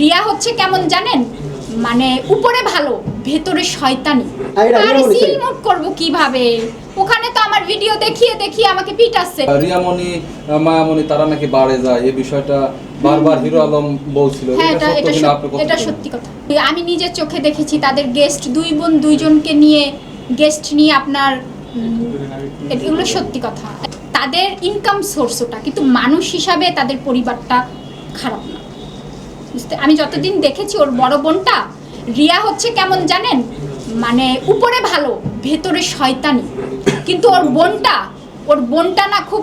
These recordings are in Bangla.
রিয়া হচ্ছে কেমন জানেন? মানে উপরে ভালো ভেতরে শয়তানি। আর বলেছে? সিলমুট করব কীভাবে? ওখানে তো আমার ভিডিও দেখিয়ে দেখিয়ে আমাকে পিটাচ্ছে। রিয়ামণি মায়ামণি তারা নাকি বাড়ে যায়। এই বিষয়টা বারবার হিরো আলম বলছিল। হ্যাঁ এটা? সত্যি কথা। আমি নিজের চোখে দেখেছি তাদের গেস্ট দুই বোন দুইজনকে নিয়ে গেস্ট নিয়ে আপনার এগুলো সত্যি কথা। তাদের ইনকাম সোর্স ওটা কিন্তু মানুষ হিসাবে তাদের পরিবারটা খারাপ না। বুঝতে আমি যতদিন দেখেছি ওর বড় বোনটা রিয়া হচ্ছে কেমন জানেন? মানে উপরে ভালো ভেতরে শয়তানি। কিন্তু ওর বোনটা ওর বোনটা না খুব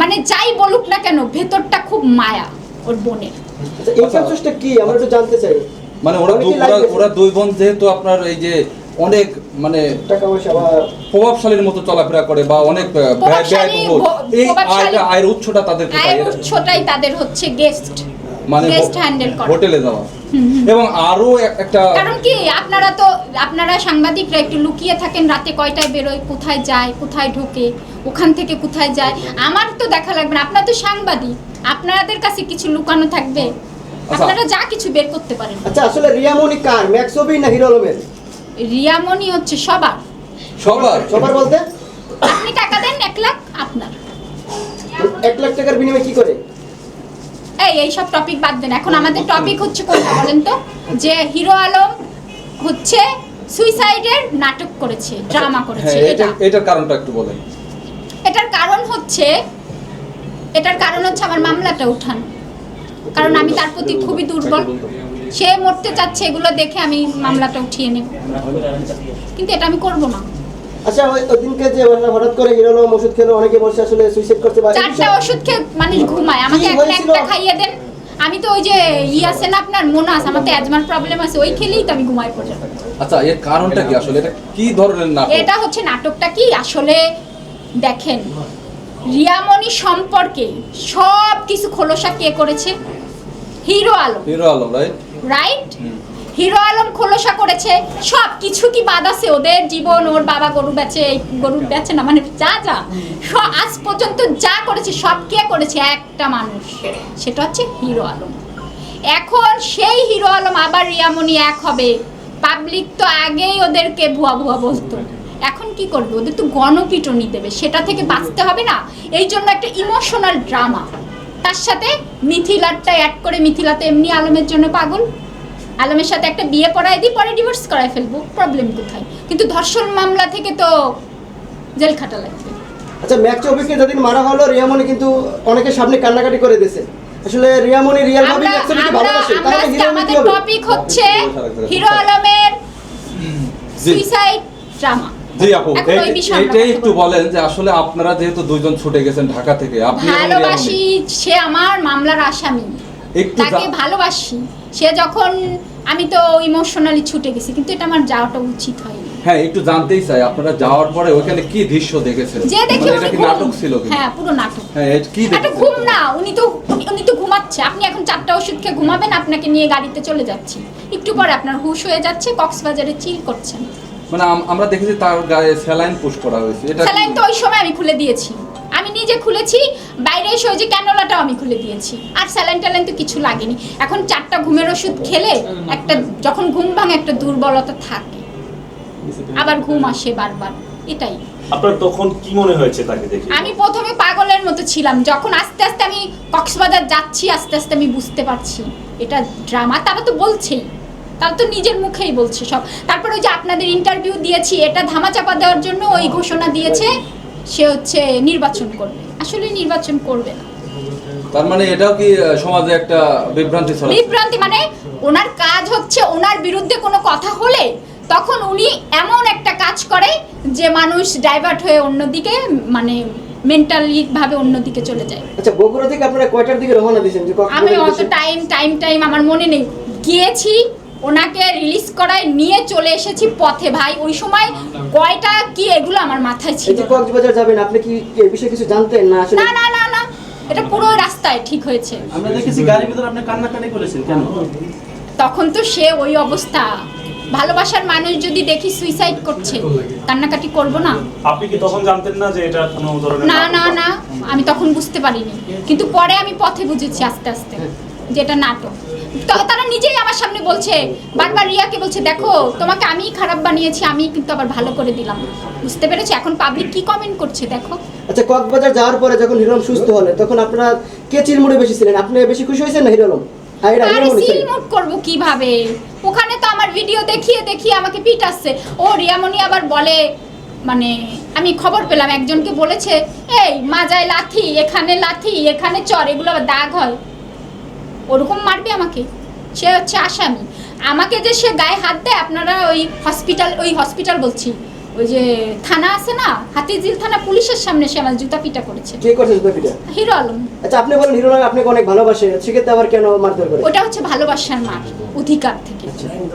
মানে যাই বলুক না কেন ভেতরটা খুব মায়া ওর বোনের। আচ্ছা ইনকাম কি? আমরা একটু জানতে চাই। মানে ওরা ওরা ওরা দুই বোন যেহেতু আপনার এই যে অনেক মানে টাকা পয়সা বা প্রভাবশালীর মতো চলাফেরা করে বা অনেক ব্যয়বহুল এই আয়ের উৎসটা তাদের আয়ের উৎসটাই তাদের হচ্ছে গেস্ট মানে গেস্ট হ্যান্ডেল করা। হোটেলে যাওয়া। এবং আরও একটা কারণ কি আপনারা তো আপনারা সাংবাদিকরা একটু লুকিয়ে থাকেন রাতে কয়টায় বেরোয় কোথায় যায় কোথায় ঢোকে ওখান থেকে কোথায় যায়। আমার তো দেখা লাগবে না আপনারা তো সাংবাদিক আপনাদের কাছে কিছু লুকানো থাকবে। আপনারা যা কিছু বের করতে পারেন। আচ্ছা আসলে রিয়ামণি কার ম্যাক্সবি না হিরো আলমের? রিয়ামণি হচ্ছে সবার। সবার। সবার বলতে? আপনি টাকা দেন এক লাখ আপনার। এক লাখ টাকার বিনিময়ে কি করে? এই এই সব টপিক বাদ দেন। এখন আমাদের টপিক হচ্ছে কোনটা বলেন তো? যে হিরো আলম হচ্ছে সুইসাইডের নাটক করেছে ড্রামা করেছে হ্যাঁ এটা। এটার কারণটা একটু বলেন। এটার কারণ হচ্ছে এটার কারণ হচ্ছে আমার মামলাটা উঠান। কারণ আমি তার প্রতি খুবই দুর্বল। সে মরতে চাচ্ছে এগুলো দেখে আমি মামলাটা উঠিয়ে নেব। কিন্তু এটা আমি করব না। আচ্ছা ওই দিনকে যে হঠাৎ করে ওষুধ খেলো অনেকে বলছে আসলে সুইসাইড করতে পারে। চারটা ওষুধ খেয়ে মানুষ ঘুমায়। আমাকে একটা একটা খাইয়ে দেন। আমি তো ওই যে ই আছে না আপনার মোনাস আমার তো অ্যাজমার প্রবলেম আছে ওই খেলেই তো আমি ঘুমাই পড়ে আচ্ছা এর কারণটা কি আসলে? এটা কি ধরনের নাটক? এটা হচ্ছে নাটকটা কি? আসলে দেখেন রিয়ামণি সম্পর্কে সব কিছু খোলসা কে করেছে? Hero Alam. Hero Alam right right hero Alam খোলসা করেছে। সব কিছু কি বাদ আছে? ওদের জীবন, ওর বাবা গরু বেচে, এই গরু বেচে না মানে যা যা। আজ পর্যন্ত যা করেছে, সব কে করেছে? একটা মানুষ। সেটা হচ্ছে হিরো আলম। এখন সেই হিরো আলম আবার রিয়ামণি এক হবে। পাবলিক তো আগেই ওদেরকে ভুয়া ভুয়া বলতো। এখন কি করবে? ওদের তো গণপিটনি দেবে। সেটা থেকে বাঁচতে হবে না। এই জন্য একটা ইমোশনাল ড্রামা তার সাথে মিথিলারটা অ্যাড করে, মিথিলা তো এমনি আলমের জন্য পাগল। আলমের সাথে একটা বিয়ে পড়ায় দিই পরে ডিভোর্স করায় ফেলব প্রবলেম কোথায় কিন্তু ধর্ষণ মামলা থেকে তো জেল খাটা লাগবে আচ্ছা ম্যাক্সবিকে যেদিন মারা হলো রিয়ামণি কিন্তু অনেকের সামনে কান্নাকাটি করে দিয়েছে আসলে রিয়ামণি রিয়াল ভাবে আমরা ম্যাক্সবিকে ভালোবাসে তাহলে হিরো আমাদের টপিক হচ্ছে হিরো আলমের সুইসাইড ড্রামা জি আপু এখন ওই এই- বিষয়ে আমরা এইটাই একটু বলেন যে আসলে আপনারা যেহেতু দুইজন ছুটে গেছেন ঢাকা থেকে আপনি ভালোবাসি সে আমার মামলার আসামি একটু তাকে ভালোবাসি সে যখন আমি তো ইমোশনালি ছুটে গেছি কিন্তু এটা আমার যাওয়াটা উচিত হয়নি। হ্যাঁ একটু জানতেই চাই আপনারা যাওয়ার পরে ওখানে কি দৃশ্য দেখেছেন? যে দেখি মানে উনি নাটক ছিল হ্যাঁ পুরো নাটক। হ্যাঁ কি দেখেছেন? ঘুম না উনি তো উনি- তো ঘুমাচ্ছে। আপনি এখন চারটা ওষুধ খেয়ে ঘুমাবেন আপনাকে নিয়ে গাড়িতে চলে যাচ্ছি। একটু পরে আপনার হুশ হয়ে যাচ্ছে কক্সবাজারে চিল করছেন। মানে আমরা দেখেছি তার গায়ে স্যালাইন পুশ করা হয়েছে। এটা স্যালাইন তো ওই সময় আমি খুলে দিয়েছি। নিজে খুলেছি বাইরে এসে ওই যে ক্যানোলাটাও আমি খুলে দিয়েছি। আর স্যালাইন ট্যালাইন তো কিছু লাগেনি। এখন চারটা ঘুমের ওষুধ খেলে একটা যখন ঘুম ভাঙে একটা দুর্বলতা থাকে। আবার ঘুম আসে বারবার। এটাই। আপনার তখন কি মনে হয়েছে তাকে দেখে? আমি প্রথমে পাগলের মতো ছিলাম। যখন আস্তে আস্তে আমি কক্সবাজার যাচ্ছি আস্তে আস্তে আমি বুঝতে পারছি। এটা ড্রামা তারা তো বলছেই। তারা তো নিজের মুখেই বলছে সব। তারপর ওই যে আপনাদের ইন্টারভিউ দিয়েছি এটা ধামাচাপা দেওয়ার জন্য ওই ঘোষণা দিয়েছে। সে হচ্ছে নির্বাচন করবে। আসলে নির্বাচন করবে না। তার মানে এটাও কি সমাজে একটা বিভ্রান্তি বিভ্রান্তি মানে ওনার কাজ হচ্ছে ওনার বিরুদ্ধে কোনো কথা হলে তখন উনি এমন একটা কাজ করে যে মানুষ ডাইভার্ট হয়ে অন্যদিকে মানে মেন্টালি ভাবে অন্যদিকে চলে যায়। আচ্ছা বগুড়া থেকে আপনারা কয়টার দিকে রওনা দিয়েছেন? আমি অত টাইম টাইম টাইম আমার মনে নেই। গিয়েছি ওনাকে রিলিজ করায় নিয়ে চলে এসেছি পথে ভাই। ওই সময় কয়টা কি এগুলো আমার মাথায় এই ছিল যে কক্সবাজার যাবেন আপনি কি এই বিষয়ে কিছু জানতেন না? আসলে না না না না। এটা পুরো রাস্তায় ঠিক হয়েছে। আমরা দেখেছি গাড়ির ভিতরে আপনি কান্নাকাটি করেছেন কেন? তখন তো সে ওই অবস্থা। ভালোবাসার মানুষ যদি দেখি সুইসাইড করছে কান্নাকাটি করব না। আপনি কি তখন জানতেন না যে এটা কোনো ধরনের না না না। আমি তখন বুঝতে পারিনি। কিন্তু পরে আমি পথে বুঝেছি আস্তে আস্তে যেটা নাটক। তারা নিজেই আমার সামনে বলছে বারবার রিয়াকে বলছে দেখো তোমাকে আমি খারাপ বানিয়েছি আমি কিন্তু আবার ভালো করে দিলাম। বুঝতে পেরেছ? এখন পাবলিক কি কমেন্ট করছে দেখো। আচ্ছা কক্সবাজার যাওয়ার পরে যখন হিরো সুস্থ হলেন তখন আপনারা কে চিরমুড়ে বেশি ছিলেন? আপনি বেশি খুশি হয়েছেন না হিরো আলম আরে সিলমুট করব কীভাবে? ওখানে তো আমার ভিডিও দেখিয়ে দেখিয়ে আমাকে পিটাচ্ছে। ও রিয়ামণি আবার বলে মানে আমি খবর পেলাম একজনকে বলেছে এই মাজায় লাথি এখানে লাথি এখানে চর এগুলো আবার দাগ হয়। ওরকম মারবে আমাকে। সে হচ্ছে আসামি। আমাকে যে সে গায়ে হাত দেয়, আপনারা ওই হসপিটাল ওই হসপিটাল বলছি। ওই যে থানা আছে না হাতিঝিল থানা পুলিশের সামনে সে আমার জুতা পিটা করেছে। কে করছে জুতা পিটা হিরো আলম। আচ্ছা আপনি বলেন হিরো আলম আপনাকে অনেক ভালোবাসে সেক্ষেত্রে আবার কেন মারধর করে? ওটা হচ্ছে ভালোবাসার মার অধিকার থেকে।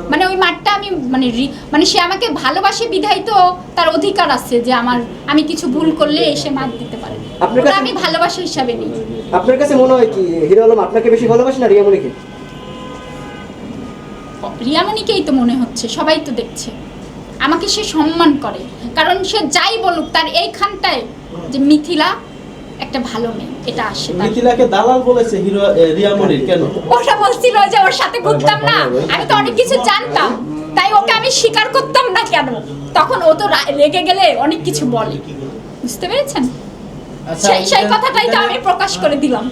মানে ওই মারটা আমি মানে মানে সে আমাকে ভালোবাসে বিধায় তো তার অধিকার আছে যে আমার আমি কিছু ভুল করলে এসে মার দিতে পারে। আপনার ওটা কাছে- আমি ভালোবাসা হিসাবে নিই। আপনার কাছে মনে হয় কি হিরো আলম আপনাকে বেশি ভালোবাসে না রিয়ামণিকে? রিয়ামণিকেই তো মনে হচ্ছে সবাই তো দেখছে। আমাকে সে সম্মান করে। কারণ সে যাই বলুক তার এইখানটায় যে মিথিলা একটা ভালো মেয়ে এটা আসে। মিথিলাকে দালাল বলেছে হিরো এ, রিয়ামণির কেন? ওটা বলছিল যে ওর সাথে ঘুরতাম না। আমি তো অনেক কিছু জানতাম। তাই ওকে আমি স্বীকার করতাম না কেন? তখন ও তো রেগে গেলে অনেক কিছু বলে। বুঝতে পেরেছেন? আচ্ছা, সেই সেই কথাটাই তো আমি প্রকাশ করে দিলাম।